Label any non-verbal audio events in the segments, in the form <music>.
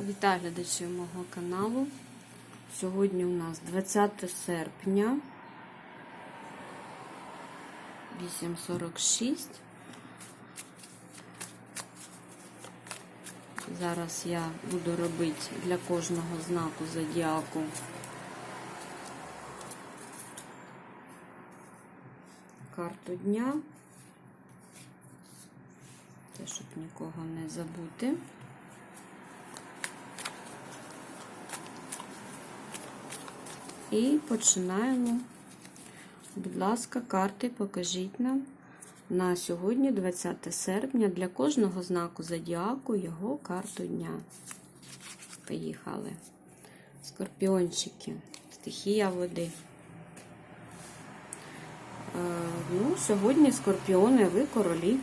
Вітаю глядачів мого каналу. Сьогодні у нас 20 серпня 8.46. Зараз я буду робити для кожного знаку зодіаку карту дня. Те, щоб нікого не забути. І починаємо. Будь ласка, карти покажіть нам на сьогодні, 20 серпня, для кожного знаку зодіаку його карту дня. Поїхали. Скорпіончики, стихія води. Е, ну, Сьогодні скорпіони, ви королі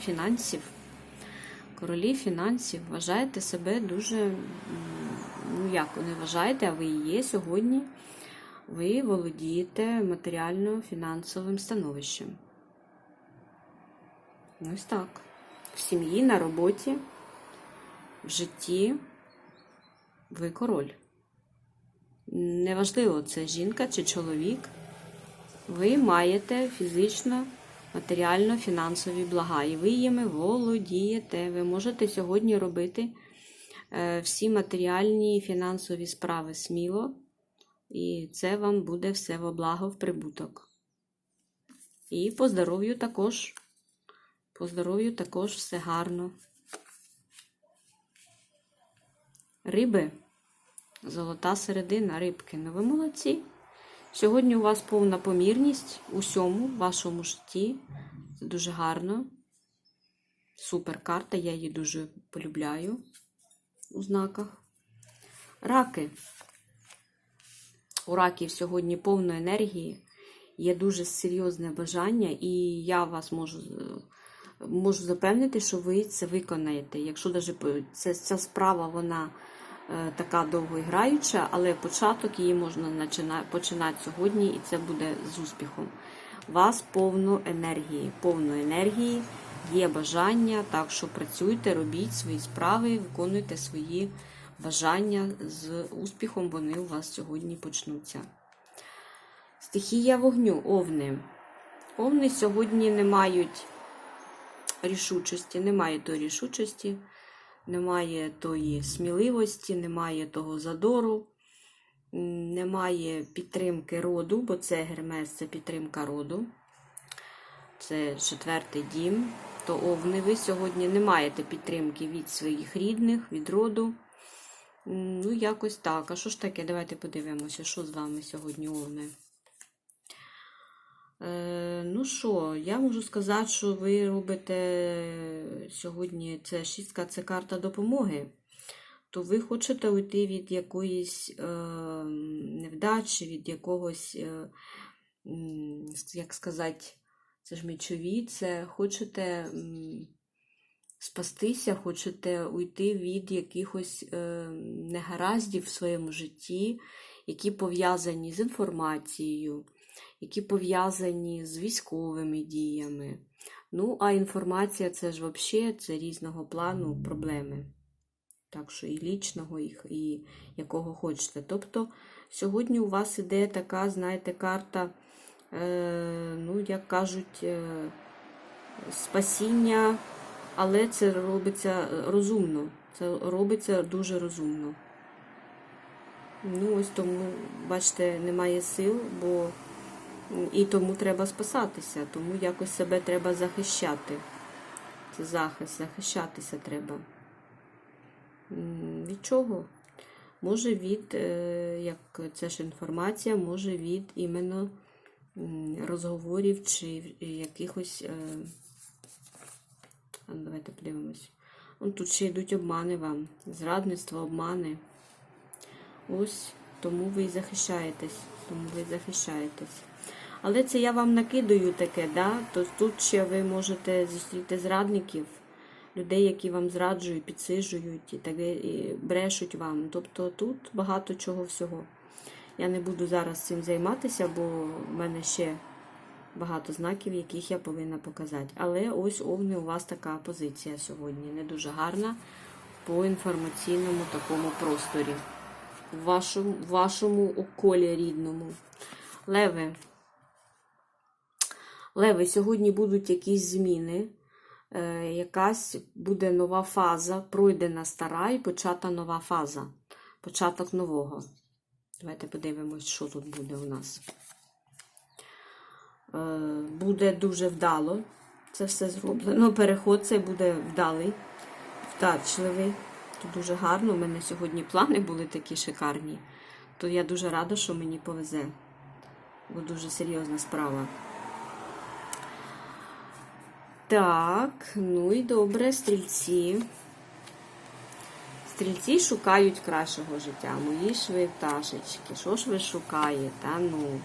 фінансів. Королі фінансів. Вважаєте себе дуже, ну як не вважаєте, а ви і є сьогодні ви володієте матеріально-фінансовим становищем. Ось так. В сім'ї, на роботі, в житті ви король. Неважливо, це жінка чи чоловік. Ви маєте фізично, матеріально-фінансові блага, і ви їми володієте. Ви можете сьогодні робити всі матеріальні і фінансові справи сміло. І це вам буде все во благо в прибуток. І по здоров'ю також. По здоров'ю також все гарно. Риби. Золота середина, рибки. Ну ви молодці. Сьогодні у вас повна помірність у в вашому житті. Це дуже гарно. Супер карта, я її дуже полюбляю у знаках. Раки. У раків сьогодні повно енергії, є дуже серйозне бажання, і я вас можу можу запевнити, що ви це виконаєте. Якщо навіть ця, ця справа вона е, така довгоіграюча, але початок її можна починати сьогодні, і це буде з успіхом. Вас повно енергії, повно енергії, є бажання, так що працюйте, робіть свої справи, виконуйте свої бажання з успіхом вони у вас сьогодні почнуться. Стихія вогню, овни. Овни сьогодні не мають рішучості, немає тої рішучості, немає тої сміливості, немає того задору, немає підтримки роду, бо це Гермес це підтримка роду. Це четвертий дім. То овни ви сьогодні не маєте підтримки від своїх рідних, від роду. Ну, якось так. А що ж таке? Давайте подивимося, що з вами сьогодні овне. Е, Ну що, я можу сказати, що ви робите сьогодні це шістка це карта допомоги. То ви хочете уйти від якоїсь е, невдачі, від якогось, е, як сказати, це ж мечові, це хочете спастися, хочете уйти від якихось е, негараздів в своєму житті, які пов'язані з інформацією, які пов'язані з військовими діями. Ну, а інформація це ж взагалі це різного плану проблеми. Так що і лічного, і, і якого хочете. Тобто сьогодні у вас іде така, знаєте, карта, е, ну, як кажуть, е, спасіння але це робиться е, розумно. Це робиться дуже розумно. Ну, ось тому, бачите, немає сил, бо і тому треба спасатися, тому якось себе треба захищати. Це захист, захищатися треба. Від чого? Може від, е, як це ж інформація, може від іменно розговорів чи якихось. Ну, давайте подивимось. Вон тут ще йдуть обмани вам. Зрадництво, обмани. Ось, тому ви і захищаєтесь. Тому ви захищаєтесь. Але це я вам накидаю таке, да? то тут ще ви можете зустріти зрадників, людей, які вам зраджують, підсижують і так, і брешуть вам. Тобто тут багато чого всього. Я не буду зараз цим займатися, бо в мене ще багато знаків, яких я повинна показати. Але ось овни у вас така позиція сьогодні. Не дуже гарна. по інформаційному такому просторі, в вашому, вашому околі рідному. Леви. Леви, сьогодні будуть якісь зміни. Е, якась буде нова фаза, пройдена стара і почата нова фаза. Початок нового. Давайте подивимось, що тут буде у нас. Е, буде дуже вдало. Це все зроблено. Переход цей буде вдалий, вдачливий. Тут дуже гарно. У мене сьогодні плани були такі шикарні. То я дуже рада, що мені повезе. Бо дуже серйозна справа. Так, ну і добре, стрільці. Стрільці шукають кращого життя. Мої ж ви пташечки. Що ж ви шукаєте? Ну.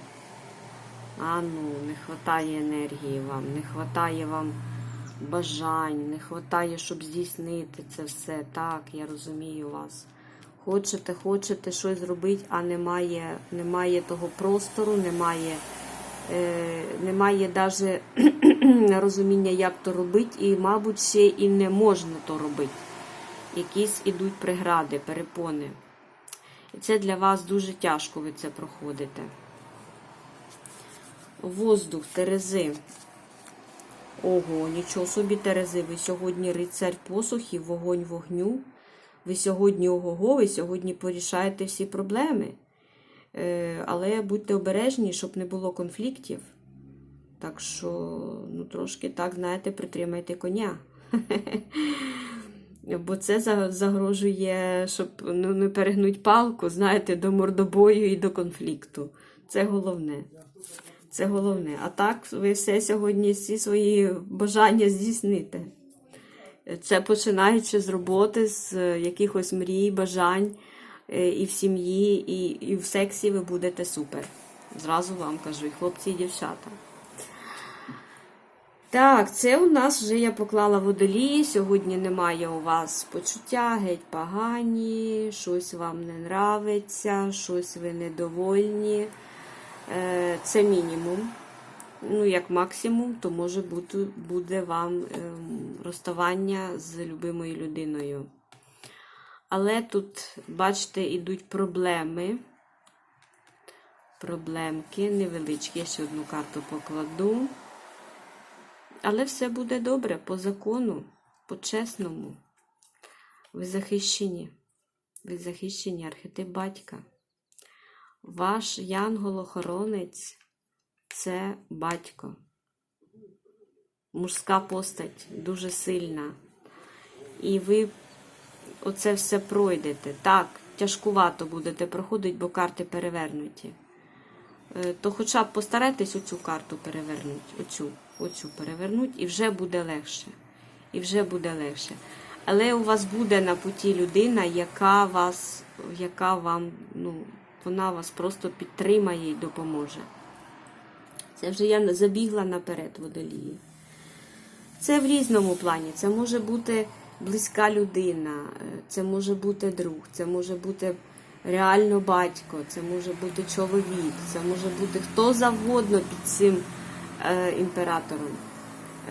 А ну, не хватає енергії вам, не хватає вам бажань, не хватає, щоб здійснити це все. Так, я розумію вас. Хочете, хочете щось зробити, а немає, немає того простору, немає, е, немає навіть <clears throat> розуміння, як то робити, і, мабуть, ще і не можна то робити. Якісь ідуть прегради, перепони. І це для вас дуже тяжко, ви це проходите. Воздух, Терези. Ого, нічого собі, Терези. Ви сьогодні рицарь посухів, вогонь вогню. Ви сьогодні ого-го, ви сьогодні порішаєте всі проблеми. Е, але будьте обережні, щоб не було конфліктів. Так що, ну, трошки так, знаєте, притримайте коня. <laughs> Бо це загрожує, щоб ну, не перегнуть палку, знаєте, до мордобою і до конфлікту. Це головне. Це головне. А так, ви все сьогодні всі свої бажання здійсните. Це починаючи з роботи, з е, якихось мрій, бажань е, і в сім'ї, і, і в сексі ви будете супер. Зразу вам кажу, і хлопці, і дівчата. Так, це у нас вже я поклала водолії. Сьогодні немає у вас почуття, геть погані, щось вам не нравиться, щось ви недовольні. Е, Це мінімум. Ну, як максимум, то може бути буде вам ем, розставання з любимою людиною. Але тут, бачите, ідуть проблеми. Проблемки невеличкі. Я ще одну карту покладу. Але все буде добре по закону, по-чесному. Ви захищені. Ви захищені архетип батька. Ваш янгол-охоронець це батько. Мужська постать дуже сильна. І ви оце все пройдете. Так, тяжкувато будете проходити, бо карти перевернуті. Е, То хоча б постарайтесь оцю карту перевернути. Оцю, оцю перевернути, і вже буде легше. І вже буде легше. Але у вас буде на путі людина, яка вас, яка вам, ну, вона вас просто підтримає і допоможе. Це вже я забігла наперед водолії. Це в різному плані. Це може бути близька людина, е, це може бути друг, це може бути реально батько, це може бути чоловік, це може бути хто завгодно під цим е, імператором.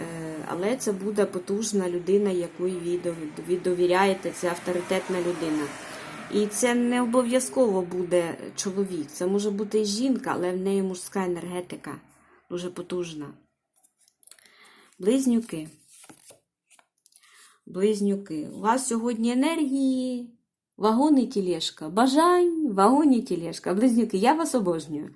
Е, але це буде потужна людина, якої ви довіряєте, це авторитетна людина. І це не обов'язково буде чоловік, це може бути і жінка, але в неї мужська енергетика дуже потужна. Близнюки. Близнюки. У вас сьогодні енергії, вагон і тілешка. Бажань, вагон і тілешка. Близнюки, я вас обожнюю.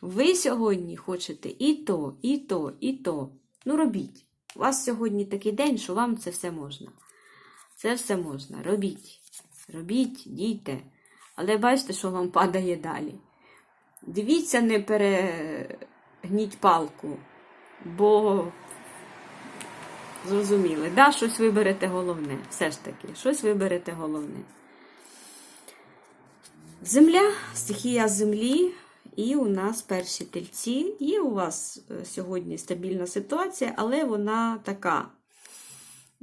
Ви сьогодні хочете і то, і то, і то. Ну, робіть. У вас сьогодні такий день, що вам це все можна. Це все можна. Робіть. Робіть, дійте. Але бачите, що вам падає далі. Дивіться, не перегніть палку, бо зрозуміли, да, щось виберете головне. Все ж таки, щось виберете головне. Земля, стихія землі, і у нас перші тельці. Є у вас е, сьогодні стабільна ситуація, але вона така,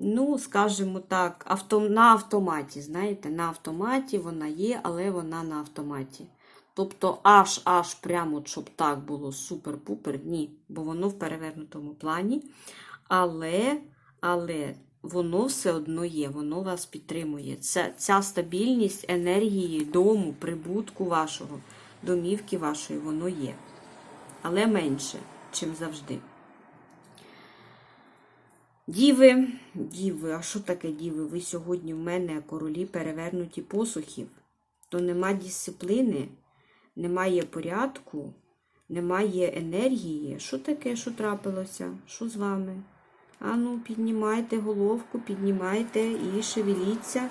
ну, скажімо так, авто, на автоматі. Знаєте, на автоматі вона є, але вона на автоматі. Тобто, аж аж прямо, щоб так було супер-пупер, ні, бо воно в перевернутому плані. Але, але воно все одно є, воно вас підтримує. Це, ця стабільність енергії дому, прибутку вашого, домівки вашої, воно є. Але менше, чим завжди. Діви, діви, а що таке діви? Ви сьогодні в мене королі перевернуті посухів, то нема дисципліни, немає порядку, немає енергії. Що таке, що трапилося? Що з вами? Ану, піднімайте головку, піднімайте і шевеліться.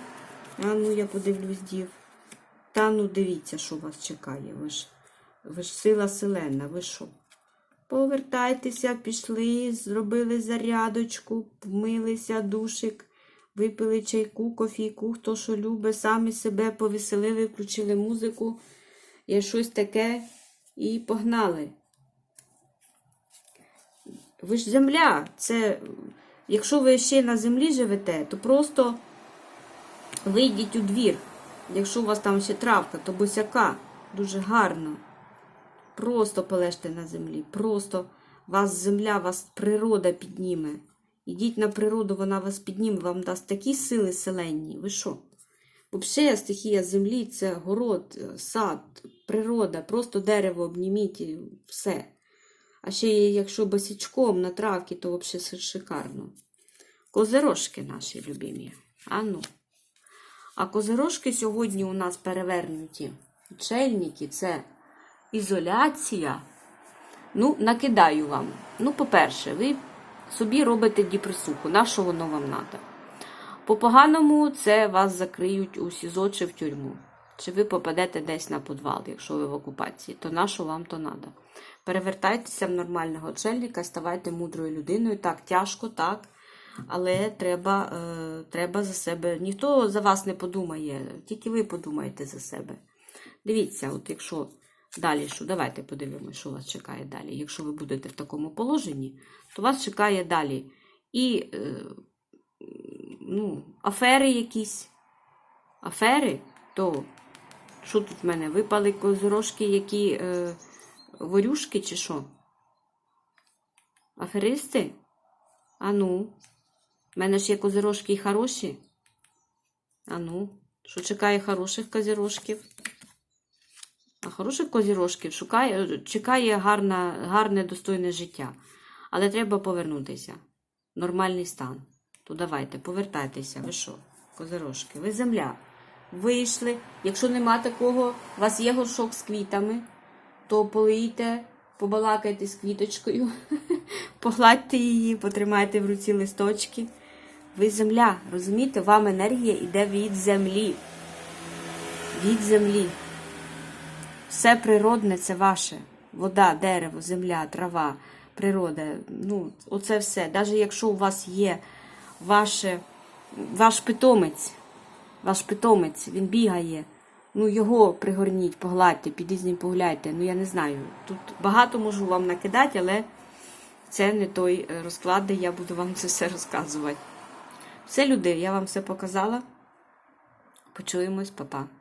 Ану, я подивлюсь, дів. Та ну дивіться, що вас чекає. Ви ж, ви ж сила селена, ви що? Повертайтеся, пішли, зробили зарядочку, вмилися, душик, випили чайку, кофійку, хто що любить, самі себе повеселили, включили музику, і щось таке і погнали. Ви ж земля, це, якщо ви ще на землі живете, то просто вийдіть у двір. Якщо у вас там ще травка, то босяка, дуже гарно. Просто полежте на землі. Просто вас земля, вас природа підніме. Ідіть на природу, вона вас підніме, вам дасть такі сили селенні. Ви що? Взагалі, стихія землі це город, сад, природа, просто дерево обніміть і все. А ще якщо босічком на травці, то взагалі шикарно. Козирожки наші любимі. А ну. А козирожки сьогодні у нас перевернуті. Чельники це ізоляція. Ну, накидаю вам. Ну, по-перше, ви собі робите діпресуху. На що воно вам треба? По-поганому це вас закриють у СІЗО чи в тюрму. Чи ви попадете десь на підвал, якщо ви в окупації, то на що вам то треба? Перевертайтеся в нормального чельника, ставайте мудрою людиною. Так, тяжко, так. Але треба, е, треба за себе. Ніхто за вас не подумає, тільки ви подумаєте за себе. Дивіться, от якщо далі, що давайте подивимося, що вас чекає далі. Якщо ви будете в такому положенні, то вас чекає далі і е, ну, афери якісь. Афери, то що тут в мене? Випали козорожки, які е, ворюшки чи що? Аферисти? А ну, в мене ж є козирожки і хороші. А ну, що чекає хороших козирожків? А хороших козірожків шукає, чекає гарна, гарне, достойне життя. Але треба повернутися. Нормальний стан. То давайте, повертайтеся. Ви що, козирожки? Ви земля. Вийшли. Якщо нема такого, у вас є горшок з квітами, то полийте, побалакайте з квіточкою, <laughs> погладьте її, потримайте в руці листочки. Ви земля, розумієте, вам енергія йде від землі. Від землі. Все природне це ваше. Вода, дерево, земля, трава, природа. Ну, оце все. Навіть якщо у вас є ваше, ваш питомець, ваш питомець, він бігає, ну його пригорніть, погладьте, підіть ним погуляйте. Ну я не знаю. Тут багато можу вам накидати, але це не той е, розклад, де я буду вам <laughs> це все розказувати. Все, люди, я вам все показала. Почуємось, па-па.